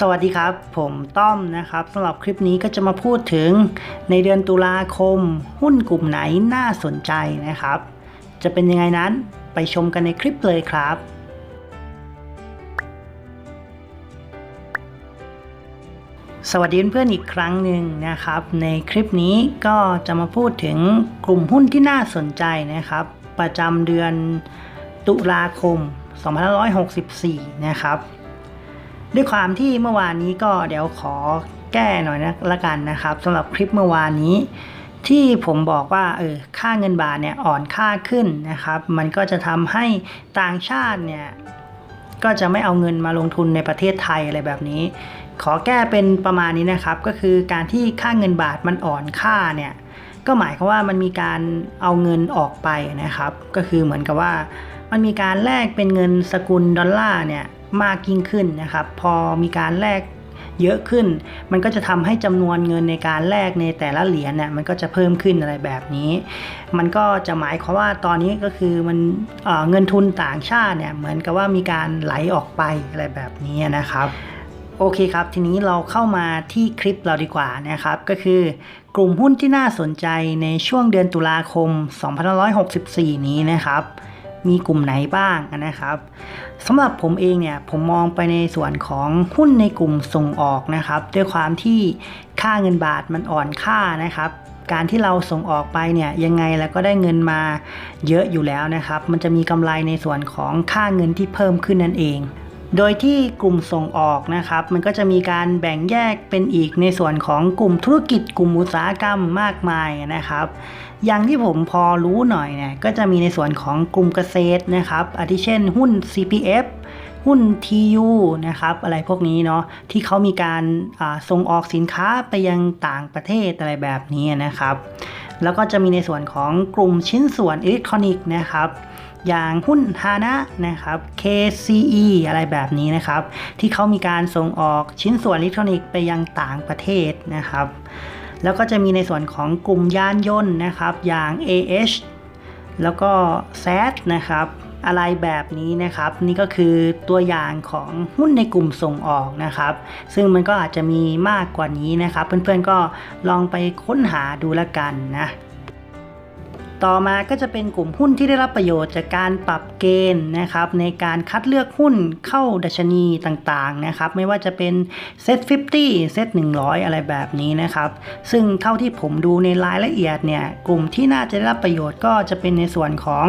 สวัสดีครับ ผมต้อมนะครับสำหรับคลิปนี้ก็จะมาพูดถึงในเดือนตุลาคม หุ้นกลุ่มไหนน่าสนใจนะครับ จะเป็นยังไงนั้นไปชมกันในคลิปเลยครับ สวัสดีเพื่อนๆอีกครั้งหนึ่งนะครับ ในคลิปนี้ก็จะมาพูดถึงกลุ่มหุ้นที่น่าสนใจนะครับ ประจำเดือนตุลาคม 2564 นะครับ ด้วยความที่เมื่อวานนี้ก็เดี๋ยวขอแก้หน่อยนะละกันนะครับสำหรับคลิปเมื่อวานนี้ ที่ผมบอกว่าเออค่าเงินบาทเนี่ยอ่อนค่าขึ้นนะครับ มันก็จะทำให้ต่างชาติเนี่ยก็จะไม่เอาเงินมาลงทุนในประเทศไทยอะไรแบบนี้ ขอแก้เป็นประมาณนี้นะครับ ก็คือการที่ค่าเงินบาทมันอ่อนค่าเนี่ยก็หมายความว่ามันมีการเอาเงินออกไปนะครับ ก็คือเหมือนกับว่า มันมีการแลกเป็นเงินสกุลดอลลาร์เนี่ยมากยิ่งขึ้นนะครับ พอมีการแลกเยอะขึ้น มันก็จะทำให้จำนวนเงินในการแลกในแต่ละเหรียญเนี่ยมันก็จะเพิ่มขึ้นอะไรแบบนี้ มันก็จะหมายความว่าตอนนี้ก็คือมันเเงินทุนต่างชาติเนี่ยเหมือนกับว่ามีการไหลออกไปอะไรแบบนี้นะครับโอเคครับ ทีนี้เราเข้ามาที่คลิปเราดีกว่านะครับ ก็คือกลุ่มหุ้นที่น่าสนใจในช่วงเดือนตุลาคม 2564 นี้นะครับ มีกลุ่มไหนบ้างนะครับสำหรับผมเองเนี่ยผมมองไปในส่วนของหุ้นในกลุ่มส่งออกนะครับ ด้วยความที่ค่าเงินบาทมันอ่อนค่านะครับการที่เราส่งออกไปเนี่ยยังไงแล้วก็ได้เงินมาเยอะอยู่แล้วนะครับ มันจะมีกำไรในส่วนของค่าเงินที่เพิ่มขึ้นนั่นเอง โดยที่กลุ่มส่งออกนะครับมันก็จะมีการแบ่งแยกเป็นอีกในส่วนของกลุ่มธุรกิจกลุ่มอุตสาหกรรมมากมายนะครับ อย่างที่ผมพอรู้หน่อยเนี่ยก็จะมีในส่วนของกลุ่มเกษตรนะครับอาทิเช่นหุ้น CPF หุ้น TU นะครับอะไรพวกนี้เนาะที่เขามีการส่งออกสินค้าไปยังต่างประเทศอะไรแบบนี้นะครับ แล้วก็จะมีในส่วนของกลุ่มชิ้นส่วนอิเล็กทรอนิกส์นะครับ อย่างหุ้นฮานะนะครับ KCE อะไรแบบนี้นะครับ ที่เขามีการส่งออกชิ้นส่วนอิเล็กทรอนิกส์ไปยังต่างประเทศนะครับ แล้วก็จะมีในส่วนของกลุ่มยานยนต์นะครับอย่าง AH แล้วก็ z นะครับอะไรแบบนี้นะครับ นี่ก็คือตัวอย่างของหุ้นในกลุ่มส่งออกนะครับ ซึ่งมันก็อาจจะมีมากกว่านี้นะครับ เพื่อนๆก็ลองไปค้นหาดูละกันนะ ต่อมาก็จะเป็นกลุ่มหุ้นที่ได้รับประโยชน์จากการปรับเกณฑ์นะครับในการคัดเลือกหุ้นเข้าดัชนีต่างๆนะครับไม่ว่าจะเป็นเซ็ต50เซ็ต100 อะไรแบบนี้นะครับ ซึ่งเท่าที่ผมดูในรายละเอียดเนี่ยกลุ่มที่น่าจะได้รับประโยชน์ก็จะเป็นในส่วนของ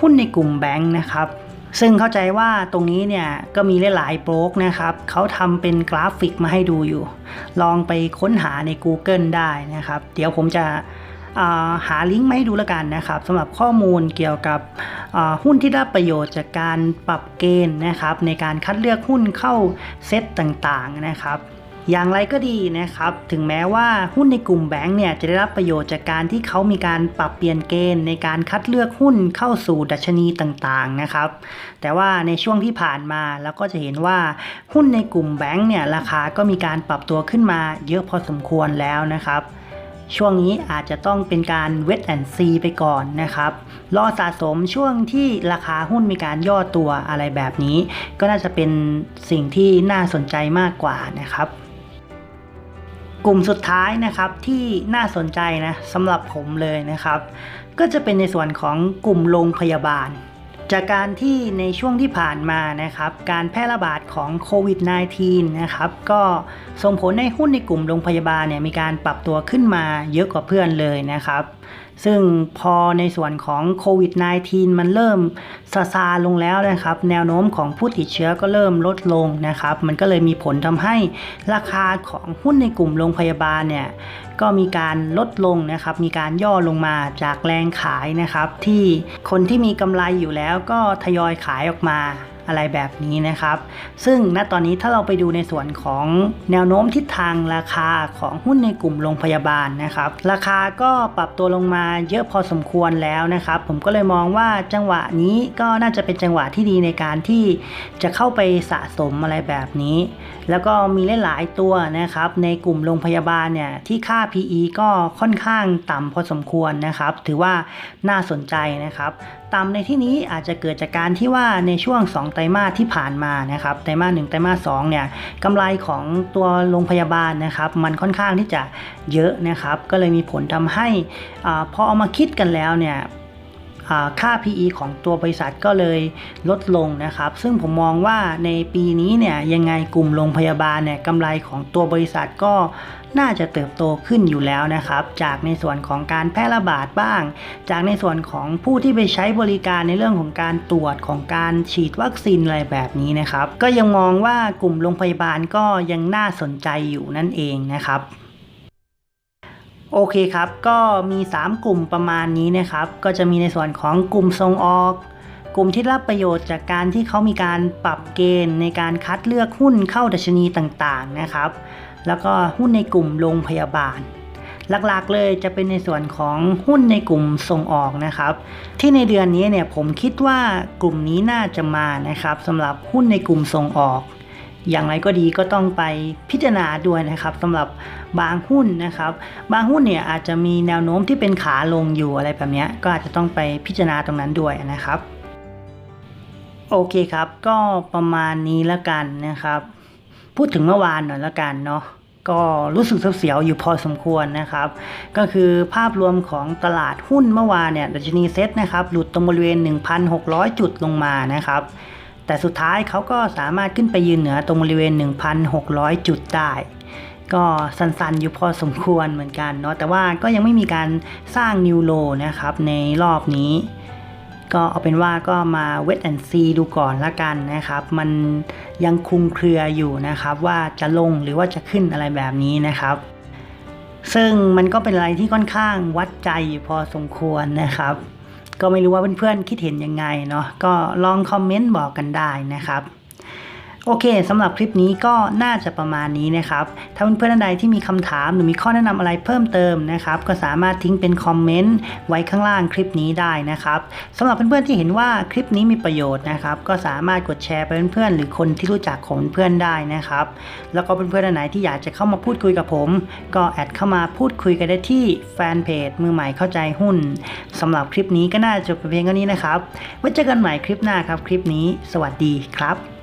หุ้นในกลุ่มแบงค์นะครับซึ่งเข้าใจว่าตรงนี้เนี่ยก็มีหลายๆโบรกนะครับเขาทำเป็นกราฟิกมาให้ดูอยู่ ลองไปค้นหาใน Google ได้นะครับ เดี๋ยวผมจะ หาลิงก์มาให้ดูแล้วกันนะครับสำหรับข้อมูลเกี่ยวกับหุ้นที่ได้ประโยชน์จากการปรับเกณฑ์นะครับ ในการคัดเลือกหุ้นเข้าเซตต่างๆนะครับอย่างไรก็ดีนะครับ ถึงแม้ว่าหุ้นในกลุ่มแบงก์เนี่ยจะได้รับประโยชน์จากการที่เขามีการปรับเปลี่ยนเกณฑ์ในการคัดเลือกหุ้นเข้าสู่ดัชนีต่างๆนะครับ แต่ว่าในช่วงที่ผ่านมาเราก็จะเห็นว่าหุ้นในกลุ่มแบงก์เนี่ยราคาก็มีการปรับตัวขึ้นมาเยอะพอสมควรแล้วนะครับ ช่วงนี้อาจจะต้องเป็นการเวทแอนซีไปก่อนนะครับ รอสะสมช่วงที่ราคาหุ้นมีการย่อตัวอะไรแบบนี้ ก็น่าจะเป็นสิ่งที่น่าสนใจมากกว่านะครับกลุ่มสุดท้ายนะครับที่น่าสนใจนะสำหรับผมเลยนะครับ ก็จะเป็นในส่วนของกลุ่มโรงพยาบาล จากการที่ในช่วงที่ผ่านมานะครับ การแพร่ระบาดของโควิด -19 นะครับก็ส่งผลให้หุ้นในกลุ่มโรงพยาบาลเนี่ยมีการปรับตัวขึ้นมาเยอะกว่าเพื่อนเลยนะครับ ซึ่งพอในส่วนของโควิด -19 มันเริ่มซาซาลงแล้วนะครับ แนวโน้มของผู้ติดเชื้อก็เริ่มลดลงนะครับ มันก็เลยมีผลทำให้ราคาของหุ้นในกลุ่มโรงพยาบาลเนี่ยก็มีการลดลงนะครับ มีการย่อลงมาจากแรงขายนะครับ ที่คนที่มีกำไรอยู่แล้วก็ทยอยขายออกมา อะไรแบบนี้นะครับ ซึ่งณตอนนี้ถ้าเราไปดูในส่วนของแนวโน้มทิศทางราคาของหุ้นในกลุ่มโรงพยาบาลนะครับ ราคาก็ปรับตัวลงมาเยอะพอสมควรแล้วนะครับ ผมก็เลยมองว่าจังหวะนี้ก็น่าจะเป็นจังหวะที่ดีในการที่จะเข้าไปสะสมอะไรแบบนี้ แล้วก็มีหลายๆตัวนะครับในกลุ่มโรงพยาบาลเนี่ยที่ค่า PE ก็ค่อนข้างต่ำพอสมควรนะครับ ถือว่าน่าสนใจนะครับต่ำในที่นี้อาจจะเกิดจากการที่ว่าในช่วง2ไตรมาสที่ผ่านมานะครับไตรมาสหนึ่งไตรมาสสองเนี่ยกำไรของตัวโรงพยาบาลนะครับมันค่อนข้างที่จะเยอะนะครับ ก็เลยมีผลทำให้อพอเอามาคิดกันแล้วเนี่ยค่า PE ของตัวบริษัทก็เลยลดลงนะครับ ซึ่งผมมองว่าในปีนี้เนี่ยยังไงกลุ่มโรงพยาบาลเนี่ยกำไรของตัวบริษัทก็ น่าจะเติบโตขึ้นอยู่แล้วนะครับ จากในส่วนของการแพร่ระบาดบ้าง จากในส่วนของผู้ที่ไปใช้บริการในเรื่องของการตรวจของการฉีดวัคซีนอะไรแบบนี้นะครับ ก็ยังมองว่ากลุ่มโรงพยาบาลก็ยังน่าสนใจอยู่นั่นเองนะครับโอเคครับ ก็มี 3 กลุ่มประมาณนี้นะครับ ก็จะมีในส่วนของกลุ่มส่งออก กลุ่มที่รับประโยชน์จากการที่เขามีการปรับเกณฑ์ในการคัดเลือกหุ้นเข้าดัชนีต่างๆนะครับ แล้วก็หุ้นในกลุ่มโรงพยาบาล หลักๆเลยจะเป็นในส่วนของหุ้นในกลุ่มส่งออกนะครับ ที่ในเดือนนี้เนี่ยผมคิดว่ากลุ่มนี้น่าจะมานะครับสำหรับหุ้นในกลุ่มส่งออก อย่างไรก็ดีก็ต้องไปพิจารณาด้วยนะครับสำหรับบางหุ้นนะครับ บางหุ้นเนี่ยอาจจะมีแนวโน้มที่เป็นขาลงอยู่อะไรแบบนี้ก็อาจจะต้องไปพิจารณาตรงนั้นด้วยนะครับโอเคครับ ก็ประมาณนี้แล้วกันนะครับ พูดถึงเมื่อวานหน่อยแล้วกันเนาะก็รู้สึกเสียวๆอยู่พอสมควรนะครับ ก็คือภาพรวมของตลาดหุ้นเมื่อวานเนี่ยดัชนีเซ็ตนะครับหลุดตรงบริเวณ 1,600 จุดลงมานะครับ แต่สุดท้ายเขาก็สามารถขึ้นไปยืนเหนือตรงบริเวณ 1,600 จุดได้ก็สั้นๆอยู่พอสมควรเหมือนกันเนาะแต่ว่าก็ยังไม่มีการสร้างนิวโลนะครับในรอบนี้ ก็เอาเป็นว่าก็มาเวทแอนซีดูก่อนละกันนะครับ มันยังคุมเครืออยู่นะครับ ว่าจะลงหรือว่าจะขึ้นอะไรแบบนี้นะครับ ซึ่งมันก็เป็นอะไรที่ค่อนข้างวัดใจอยู่พอสมควรนะครับ ก็ไม่รู้ว่าเพื่อนๆคิดเห็นยังไงเนาะก็ลองคอมเมนต์บอกกันได้นะครับ โอเคสำหรับคลิปนี้ก็น่าจะประมาณนี้นะครับ ถ้าเพื่อนๆท่านใดที่มีคำถามหรือมีข้อแนะนำอะไรเพิ่มเติมนะครับ ก็สามารถทิ้งเป็นคอมเมนต์ไว้ข้างล่างคลิปนี้ได้นะครับสำหรับเพื่อนๆที่เห็นว่าคลิปนี้มีประโยชน์นะครับ ก็สามารถกดแชร์ไปเพื่อนๆหรือคนที่รู้จักของเพื่อนได้นะครับ แล้วก็เพื่อนๆท่านไหนที่อยากจะเข้ามาพูดคุยกับผม ก็แอดเข้ามาพูดคุยกันได้ที่แฟนเพจมือใหม่เข้าใจหุ้นสำหรับคลิปนี้ก็น่าจะจบเพียงเท่านี้นะครับไว้เจอกันใหม่คลิปหน้าครับ คลิปนี้ สวัสดีครับ